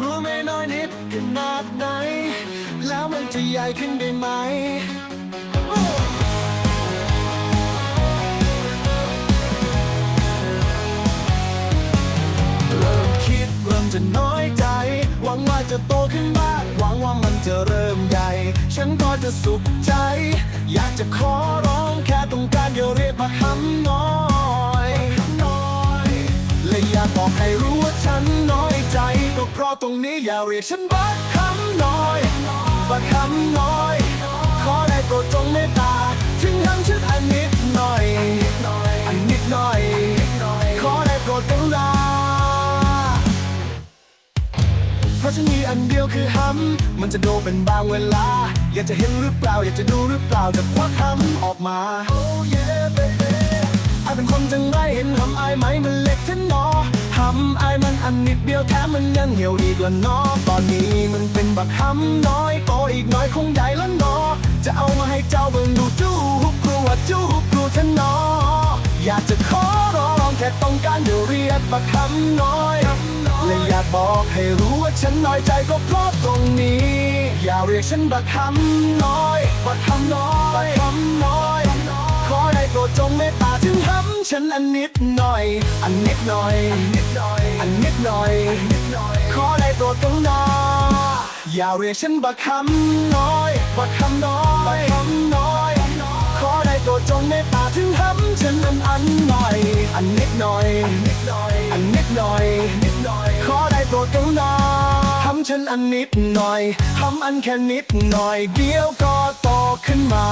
รู้ไหมน้อยนิดขนาดไหน แล้วมันจะใหญ่ขึ้นได้ไหมเริ่มคิดเริ่มจะน้อยใจ หวังว่าจะโตขึ้นบ้าง หวังว่ามันจะเริ่มใหญ่ ฉันก็จะสุขใจ อยากจะขอร้องแค่ต้องการอย่าเรียกมาคำน้อย ก็เพราะตรงนี้อย่าเรียกฉันบักคำน้อยบักคำน้อย ขอได้โปรดจงเมตตา ถึงทำฉันอันนิดหน่อย อันนิดหน่อย ขอได้โปรดกรุณาเพราะฉันมีอันเดียวคือห้ำมันจะโดเป็นบางเวลา อยากจะเห็นหรือเปล่า อยากจะดูหรือเปล่าจะควักห้ำออกมา Oh yeah baby ไอายเป็นคนจังไรเห็นห้ำไอายไหมมันเล็กแท่นอำไอายมันอันนิดเดียวแถมมันยังเหี่ยวอีกละนอตอนนี้มันเป็นบักหำน้อยโตอีกน้อยคงใหญ่ละนอจะเอามาให้เจ้าเบิ่งดูจู้ฮุบกลัวจู้ฮุบกลัวท่านนออยากจะขอร้องแค่ต้องการเดี๋ยวเรียกบักคำน้อยและอยากบอกให้รู้ว่าฉันน้อยใจก็เพราะตรงนี้ อย่าเรียกฉันบักคำน้อยบักคำน้อยบักคำน้อยขอได้โปรดจงเมตตาถึง ฉันอันนิดหน่อย อันนิดหน่อย อันนิดหน่อย อันนิดหน่อย ขอได้โปรดกรุณาอย่าเรียกฉันบักคำน้อย บักคำน้อย บักคำน้อย ขอได้โปรดจงเมตาถึงหำฉันอันอันหน่อย อันนิดหน่อย อันนิดหน่อย อันนิดหน่อยนิดหน่อยขอได้โปรดกรุณาทำฉันอันนิดหน่อยทำอันแค่นิดหน่อย เดียวก็โตขึ้นมา